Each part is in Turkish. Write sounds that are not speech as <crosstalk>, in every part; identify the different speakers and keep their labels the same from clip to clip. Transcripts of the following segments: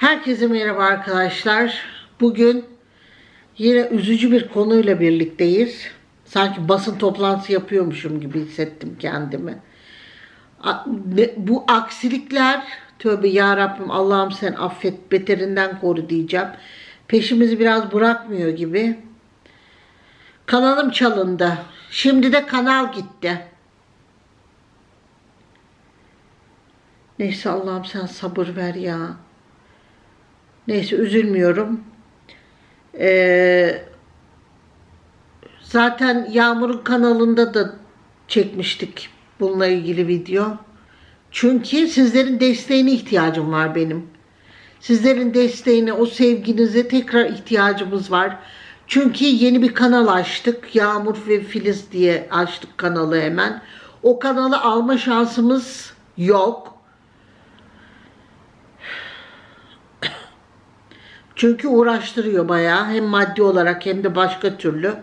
Speaker 1: Herkese merhaba arkadaşlar. Bugün yine üzücü bir konuyla birlikteyiz. Sanki basın toplantısı yapıyormuşum gibi hissettim kendimi. Bu aksilikler tövbe ya Rabbim Allah'ım sen affet beterinden koru diyeceğim. Peşimizi biraz bırakmıyor gibi. Kanalım çalındı. Şimdi de kanal gitti. Neyse Allah'ım sen sabır ver ya. Neyse üzülmüyorum. Ee, zaten Yağmur'un kanalında da çekmiştik bununla ilgili video. Çünkü sizlerin desteğine ihtiyacım var benim. Sizlerin desteğine, o sevginize tekrar ihtiyacımız var. Çünkü yeni bir kanal açtık. Yağmur ve Filiz diye açtık kanalı hemen. O kanalı alma şansımız yok. Çünkü uğraştırıyor bayağı. Hem maddi olarak hem de başka türlü.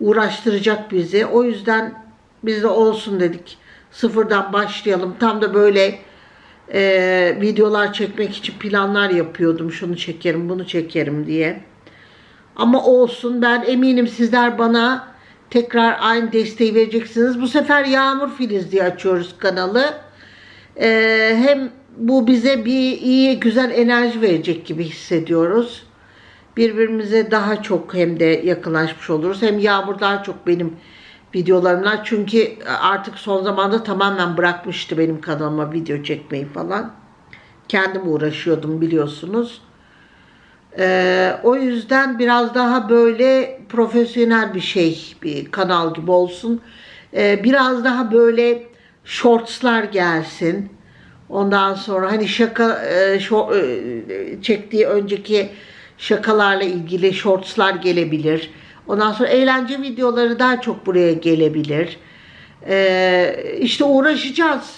Speaker 1: Uğraştıracak bizi. O yüzden biz de olsun dedik. Sıfırdan başlayalım. Tam da böyle e, videolar çekmek için planlar yapıyordum. Şunu çekerim, bunu çekerim diye. Ama olsun ben eminim sizler bana tekrar aynı desteği vereceksiniz. Bu sefer Yağmur Filiz diye açıyoruz kanalı. Ee, hem bu bize bir iyi güzel enerji verecek gibi hissediyoruz. Birbirimize daha çok hem de yakınlaşmış oluruz. Hem Yağmur daha çok benim videolarımdan çünkü artık son zamanda tamamen bırakmıştı benim kanalıma video çekmeyi falan. Kendim uğraşıyordum biliyorsunuz. Ee, o yüzden biraz daha böyle profesyonel bir şey, bir kanal gibi olsun. Ee, biraz daha böyle shortslar gelsin. Ondan sonra hani şaka e, e, çektiği önceki şakalarla ilgili shortslar gelebilir. Ondan sonra eğlence videoları daha çok buraya gelebilir. Ee, işte uğraşacağız.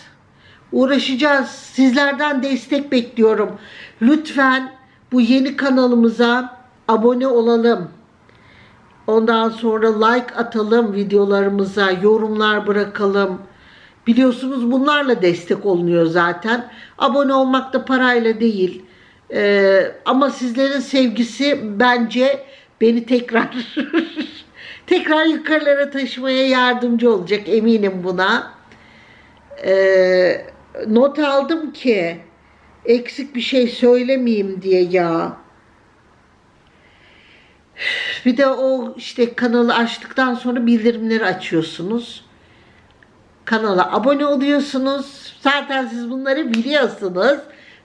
Speaker 1: Uğraşacağız. Sizlerden destek bekliyorum. Lütfen bu yeni kanalımıza abone olalım. Ondan sonra like atalım videolarımıza, yorumlar bırakalım. Biliyorsunuz bunlarla destek olunuyor zaten. Abone olmak da parayla değil. Ee, ama sizlerin sevgisi bence beni tekrar <laughs> tekrar yukarılara taşımaya yardımcı olacak eminim buna. Ee, not aldım ki eksik bir şey söylemeyeyim diye ya. Bir de o işte kanalı açtıktan sonra bildirimleri açıyorsunuz. Kanala abone oluyorsunuz. Zaten siz bunları biliyorsunuz.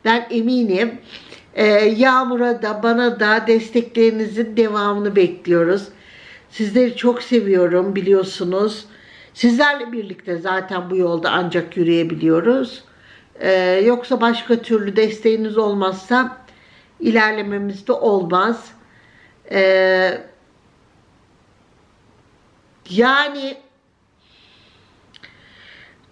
Speaker 1: Ben eminim. Ee, Yağmur'a da bana da desteklerinizin devamını bekliyoruz. Sizleri çok seviyorum biliyorsunuz. Sizlerle birlikte zaten bu yolda ancak yürüyebiliyoruz. Ee, yoksa başka türlü desteğiniz olmazsa ilerlememiz de olmaz. Ee, yani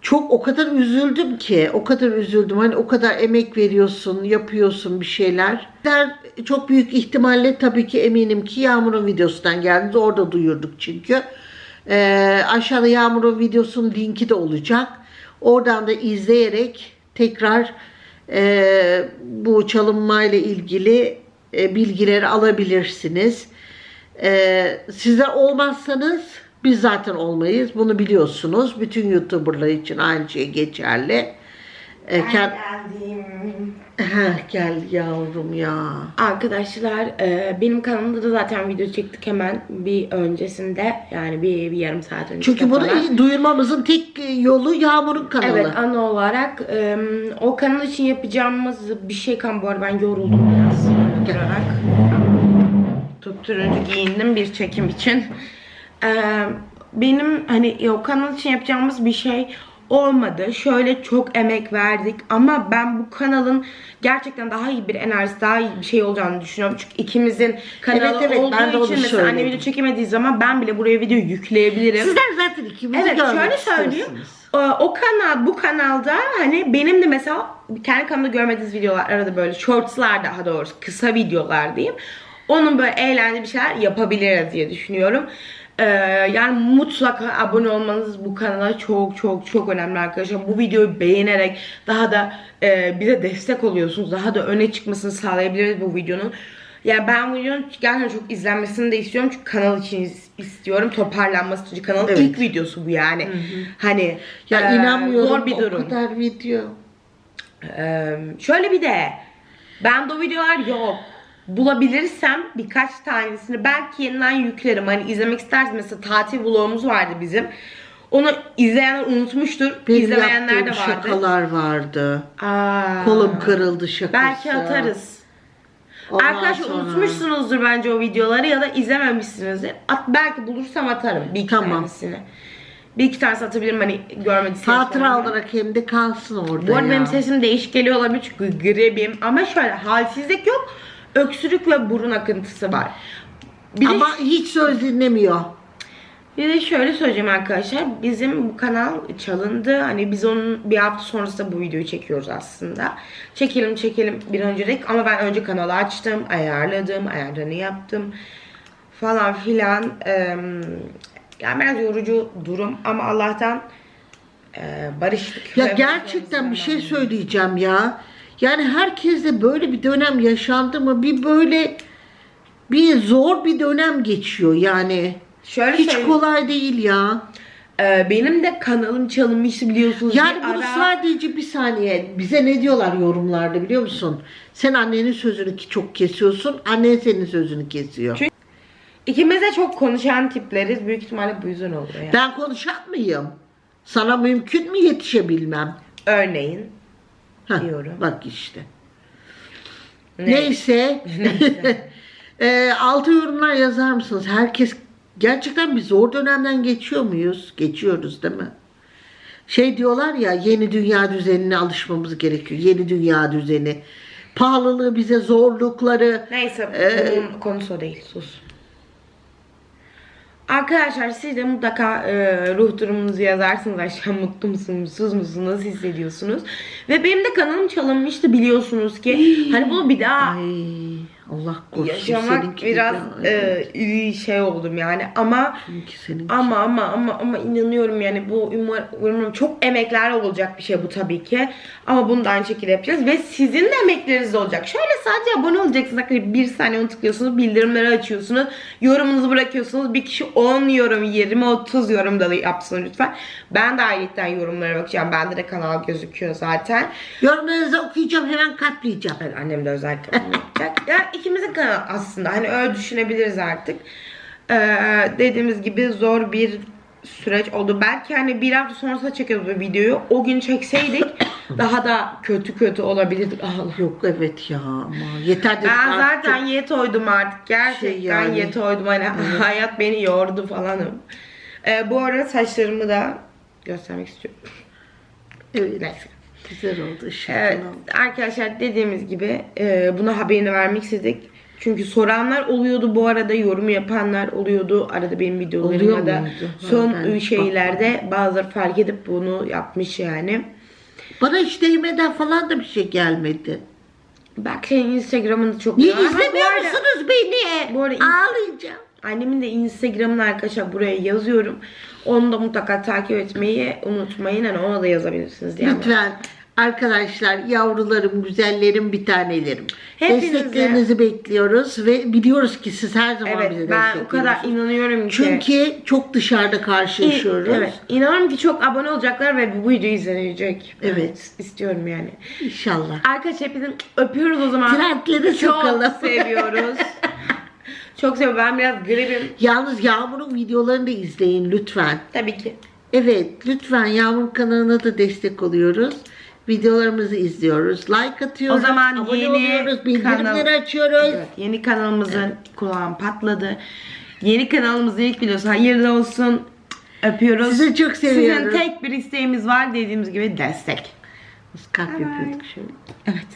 Speaker 1: çok o kadar üzüldüm ki, o kadar üzüldüm. Hani o kadar emek veriyorsun, yapıyorsun bir şeyler. Der, çok büyük ihtimalle tabii ki eminim ki Yağmur'un videosundan geldiniz. Orada duyurduk çünkü. Ee, aşağıda Yağmur'un videosunun linki de olacak. Oradan da izleyerek tekrar e, bu çalınmayla ilgili e, bilgileri alabilirsiniz. E, sizler olmazsanız biz zaten olmayız. Bunu biliyorsunuz. Bütün YouTuber'lar için aynı şey geçerli. E, kend-
Speaker 2: geldim.
Speaker 1: Heh, gel yavrum ya.
Speaker 2: Arkadaşlar e, benim kanalımda da zaten video çektik hemen bir öncesinde yani bir, bir yarım saat önce
Speaker 1: Çünkü bunu
Speaker 2: falan.
Speaker 1: duyurmamızın tek yolu Yağmur'un kanalı.
Speaker 2: Evet ana olarak e, o kanal için yapacağımız bir şey kan bu arada ben yoruldum biraz durarak. Giyindim bir çekim için. E, benim hani o kanal için yapacağımız bir şey olmadı. Şöyle çok emek verdik ama ben bu kanalın gerçekten daha iyi bir enerjisi, daha iyi bir şey olacağını düşünüyorum. Çünkü ikimizin kanalı
Speaker 1: Evet, evet,
Speaker 2: olduğu
Speaker 1: ben de
Speaker 2: için mesela anne video çekemediği zaman ben bile buraya video yükleyebilirim.
Speaker 1: Sizler zaten ikimizi
Speaker 2: Evet
Speaker 1: görmek
Speaker 2: şöyle söyleyeyim. o kanal bu kanalda hani benim de mesela kendi kanalımda görmediğiniz videolar arada böyle shortslar daha doğrusu kısa videolar diyeyim. Onun böyle eğlenceli bir şeyler yapabiliriz diye düşünüyorum. Ee, yani mutlaka abone olmanız bu kanala çok çok çok önemli arkadaşlar. Bu videoyu beğenerek daha da e, bize destek oluyorsunuz. Daha da öne çıkmasını sağlayabiliriz bu videonun. Yani ben bu videonun gerçekten çok izlenmesini de istiyorum. Çünkü kanal için is- istiyorum. Toparlanması için kanalın
Speaker 1: Evet.
Speaker 2: ilk videosu bu yani. Hani
Speaker 1: Ya
Speaker 2: e,
Speaker 1: inanmıyorum
Speaker 2: zor bir
Speaker 1: o
Speaker 2: durum.
Speaker 1: kadar video.
Speaker 2: Ee, şöyle bir de ben o videolar yok. Bulabilirsem birkaç tanesini belki yeniden yüklerim. Hani izlemek isterseniz mesela tatil vlogumuz vardı bizim. Onu izleyenler unutmuştur.
Speaker 1: Benim
Speaker 2: İzlemeyenler de vardı.
Speaker 1: şakalar vardı.
Speaker 2: Aa,
Speaker 1: Kolum kırıldı şakası.
Speaker 2: Belki atarız.
Speaker 1: Ondan
Speaker 2: Arkadaşlar
Speaker 1: sonra-
Speaker 2: unutmuşsunuzdur bence o videoları ya da izlememişsinizdir. At, belki bulursam atarım bir iki
Speaker 1: Tamam.
Speaker 2: tanesini. Bir iki tanesi atabilirim hani görmediyseniz.
Speaker 1: Hatıra olarak hem de kalsın orada
Speaker 2: Bu arada
Speaker 1: ya.
Speaker 2: benim sesim değişik geliyor olabilir çünkü gribim. Ama şöyle halsizlik yok. Öksürük ve burun akıntısı var. Bir,
Speaker 1: Ama
Speaker 2: de,
Speaker 1: hiç söz dinlemiyor.
Speaker 2: bir de şöyle söyleyeceğim arkadaşlar. Bizim bu kanal çalındı. Hani biz onun bir hafta sonrasında bu videoyu çekiyoruz aslında. Çekelim çekelim bir öncelik. Ama ben önce kanalı açtım. Ayarladım. Ayarlarını yaptım. Falan filan. Yani biraz yorucu durum. Ama Allah'tan barıştık.
Speaker 1: Ya gerçekten bir şey söyleyeceğim ya. Yani herkeste böyle bir dönem yaşandı mı? Bir böyle bir zor bir dönem geçiyor yani.
Speaker 2: Şöyle
Speaker 1: Hiç
Speaker 2: söyleyeyim.
Speaker 1: kolay değil ya.
Speaker 2: Ee, benim de kanalım çalınmıştı biliyorsunuz.
Speaker 1: Yani
Speaker 2: Bir
Speaker 1: bunu
Speaker 2: ara-
Speaker 1: sadece bir saniye bize ne diyorlar yorumlarda biliyor musun? Sen annenin sözünü ki çok kesiyorsun, annen senin sözünü kesiyor.
Speaker 2: Çünkü- İkimiz de çok konuşan tipleriz. Büyük ihtimalle bu yüzden oluyor yani.
Speaker 1: Ben konuşan mıyım? Sana mümkün mü yetişebilmem?
Speaker 2: Örneğin.
Speaker 1: Heh,
Speaker 2: Diyorum.
Speaker 1: Bak işte.
Speaker 2: Ne?
Speaker 1: Neyse. e, <laughs> <laughs> altı yorumlar yazar mısınız? Herkes gerçekten bir zor dönemden geçiyor muyuz? Geçiyoruz değil mi? Şey diyorlar ya yeni dünya düzenine alışmamız gerekiyor. Yeni dünya düzeni. Pahalılığı bize zorlukları.
Speaker 2: Neyse
Speaker 1: Ee,
Speaker 2: bunun konusu değil. Sus. Arkadaşlar siz de mutlaka e, ruh durumunuzu yazarsınız aşağı <laughs> mutlu musunuz, mutsuz musunuz, nasıl hissediyorsunuz? Ve benim de kanalım çalınmıştı biliyorsunuz ki. hani bunu bir daha
Speaker 1: Ay Allah korusun.
Speaker 2: yaşamak
Speaker 1: seninki
Speaker 2: biraz
Speaker 1: de-
Speaker 2: e, şey oldum yani ama
Speaker 1: Seninki seninki.
Speaker 2: Ama ama ama ama inanıyorum yani bu umar, umarım çok emeklerle olacak bir şey bu tabii ki. Ama bunu da aynı şekilde yapacağız ve sizin de emekleriniz olacak. Şöyle sadece abone olacaksınız. Arkadaşlar bir saniye onu tıklıyorsunuz, bildirimleri açıyorsunuz, yorumunuzu bırakıyorsunuz. Bir kişi 10 yorum, 20, 30 yorum da yapsın lütfen. Ben de ayrıca yorumlara bakacağım. Bende de kanal gözüküyor zaten.
Speaker 1: Yorumlarınızı okuyacağım hemen katlayacağım.
Speaker 2: Evet, annem de özellikle bunu yapacak. Yani <laughs> ikimizin kanalı aslında. Hani öyle düşünebiliriz artık. Ee, dediğimiz gibi zor bir süreç oldu. Belki hani bir hafta sonrasında çekiyoruz bu videoyu. O gün çekseydik <laughs> daha da kötü kötü olabilirdik. Allah.
Speaker 1: Yok evet ya ama yeter dedik
Speaker 2: Ben zaten
Speaker 1: çok-
Speaker 2: yetoydum artık. Gerçekten
Speaker 1: Şey yani.
Speaker 2: yetoydum. Hani <laughs> hayat beni yordu falanım. Ee, bu arada saçlarımı da göstermek istiyorum.
Speaker 1: Evet.
Speaker 2: Neyse.
Speaker 1: Güzel oldu.
Speaker 2: Evet
Speaker 1: oldu.
Speaker 2: arkadaşlar dediğimiz gibi e, buna haberini vermek istedik. Çünkü soranlar oluyordu bu arada yorum yapanlar oluyordu arada benim videolarımda da?
Speaker 1: Ha,
Speaker 2: son
Speaker 1: ben
Speaker 2: şeylerde bazıları fark edip bunu yapmış yani.
Speaker 1: Bana hiç değmeden falan da bir şey gelmedi.
Speaker 2: Belki senin Instagram'ında çok
Speaker 1: Niye
Speaker 2: Ha,
Speaker 1: izlemiyor musunuz beni?
Speaker 2: Bu arada-
Speaker 1: Ağlayacağım.
Speaker 2: Annemin de Instagram'ını arkadaşlar buraya yazıyorum. Onu da mutlaka takip etmeyi unutmayın. Hani ona da yazabilirsiniz diye.
Speaker 1: Lütfen arkadaşlar yavrularım, güzellerim, bir tanelerim.
Speaker 2: Hepinize-
Speaker 1: Desteklerinizi bekliyoruz ve biliyoruz ki siz her zaman
Speaker 2: Evet
Speaker 1: bize
Speaker 2: ben o kadar
Speaker 1: destekliyorsunuz.
Speaker 2: inanıyorum ki.
Speaker 1: Çünkü çok dışarıda karşılaşıyoruz.
Speaker 2: Evet. İnanıyorum ki çok abone olacaklar ve bu video izlenecek.
Speaker 1: Evet.
Speaker 2: istiyorum yani.
Speaker 1: İnşallah.
Speaker 2: Arkadaşlar hepinizi öpüyoruz o zaman.
Speaker 1: Trendleri
Speaker 2: çok
Speaker 1: sokalım.
Speaker 2: seviyoruz. <laughs> çok seviyorum. Ben biraz gribim.
Speaker 1: Yalnız Yağmur'un videolarını da izleyin lütfen.
Speaker 2: Tabii ki.
Speaker 1: Evet, lütfen Yağmur kanalına da destek oluyoruz. Videolarımızı izliyoruz. Like atıyoruz.
Speaker 2: O zaman
Speaker 1: abone
Speaker 2: yeni
Speaker 1: oluyoruz. Bildirimleri
Speaker 2: kanal-
Speaker 1: açıyoruz.
Speaker 2: Evet, yeni kanalımızın kulağım patladı. Yeni kanalımızın ilk videosu hayırlı olsun. Öpüyoruz.
Speaker 1: Sizi çok seviyoruz.
Speaker 2: Sizin tek bir isteğimiz var dediğimiz gibi destek.
Speaker 1: Kalp yapıyorduk şöyle.
Speaker 2: Evet.